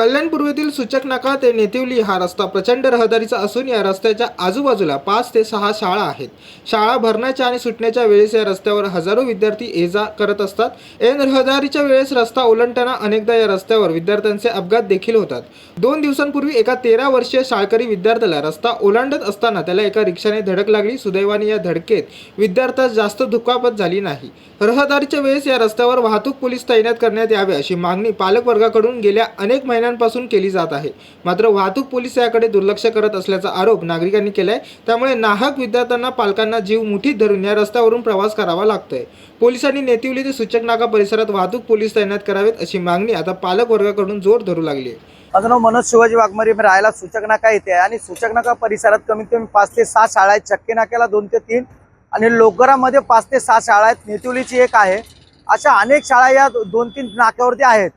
कल्याण पूर्वेतील सूचक नाका ते नेतिवली हा रस्ता प्रचंड रहदारीचा असून या रस्त्याच्या आजूबाजूला पाच ते सहा शाळा आहेत. शाळा भरण्याच्या आणि सुटण्याच्या वेळेस या रस्त्यावर हजारो विद्यार्थी ये जा करत असतात. ऐन रहदारीच्या वेळेस रस्ता ओलांडताना अनेकदा या रस्त्यावर विद्यार्थ्यांचे अपघात देखील होतात. दोन दिवसांपूर्वी एका तेरा वर्षीय शाळकरी विद्यार्थ्याला रस्ता ओलांडत असताना त्याला एका रिक्षाने धडक लागली. सुदैवाने या धडकेत विद्यार्थ्यास जास्त दुखापत झाली नाही. रहदारीच्या वेळेस या रस्त्यावर वाहतूक पोलीस तैनात करण्यात यावे अशी मागणी पालकवर्गाकडून गेल्या अनेक महिन्यांपासून केली जात आहे. मात्र वाहतूक पोलीस याकडे दुर्लक्ष करत असल्याचा आरोप नागरिकांनी केलाय त्यामुळे नाहक विद्यार्थ्यांना पालकांना जीव मुठीत धरून या रस्त्यावरून प्रवास करावा लागतोय. पोलिसांनी नेतिवली ते सूचक नाका परिसरात वाहतूक पोलीस तैनात करावेत अशी मागणी आता पालक वर्गाकडून जोर धरू लागली आहे माझं नाव मनोज शिवाजी वाघमारे मी राहायला सूचक नाका येते आणि सूचक नाका परिसरात कमीत कमी पाच ते सहा शाळा आहेत. चक्के नाक्याला दोन ते तीन आणि लोकरामध्ये पाच ते सहा शाळा आहेत. नेतिवलीची एक आहे. अशा अनेक शाळा या दोन तीन नाक्यावरती आहेत.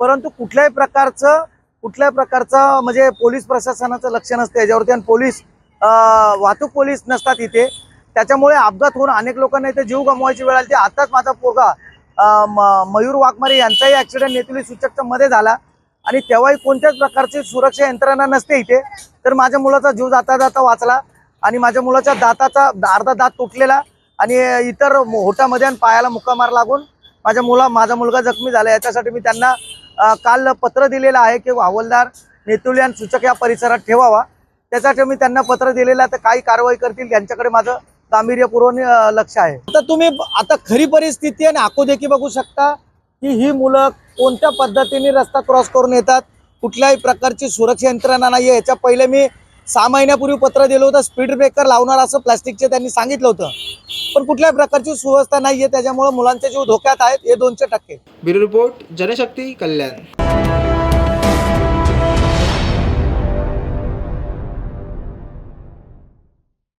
परंतु कुठल्याही प्रकारचं कुठल्याही प्रकारचं म्हणजे पोलीस प्रशासनाचं लक्ष नसतं याच्यावरती आणि पोलीस वाहतूक पोलीस नसतात इथे. त्याच्यामुळे अपघात होऊन अनेक लोकांना इथे जीव गमवायची वेळ आली. आताच माझा पोरगा म- मयूर वाघमारे यांचाही ॲक्सिडेंट नेतुली सूचकच्या मध्ये झाला. आणि तेव्हाही कोणत्याच प्रकारची सुरक्षा यंत्रणा नसते इथे. तर माझ्या मुलाचा जीव जाता जाता वाचला आणि माझ्या मुलाच्या दाताचा अर्धा दात तुटलेला आणि इतर होटामध्ये आणि पायाला मुक्का मार लागून माझ्या मुला माझा मुलगा जखमी झाला. याच्यासाठी मी त्यांना काल पत्र दिलेलं आहे की हवालदार नेतुल्यान सूचक या परिसरात ठेवावा. त्यासाठी मी त्यांना पत्र दिलेलं आहे तर काही कारवाई करतील यांच्याकडे माझं गांभीर्यपूर्वक लक्ष आहे. आता तुम्ही आता खरी परिस्थिती आणि आखोदेखी बघू शकता की ही मुलं कोणत्या पद्धतीने रस्ता क्रॉस करून येतात कुठल्याही प्रकारची सुरक्षा यंत्रणा नाही आहे याच्या पहिले मी सहा महिन्यापूर्वी पत्र दिलं होतं स्पीड ब्रेकर लावणार असं प्लास्टिकचे त्यांनी सांगितलं होतं. पण कुठल्याही प्रकारची सुव्यवस्था नाहीये त्याच्यामुळे मुलांचे जीव धोक्यात आहेत हे दोनशे टक्के. Bureau report Janshakti Kalyan.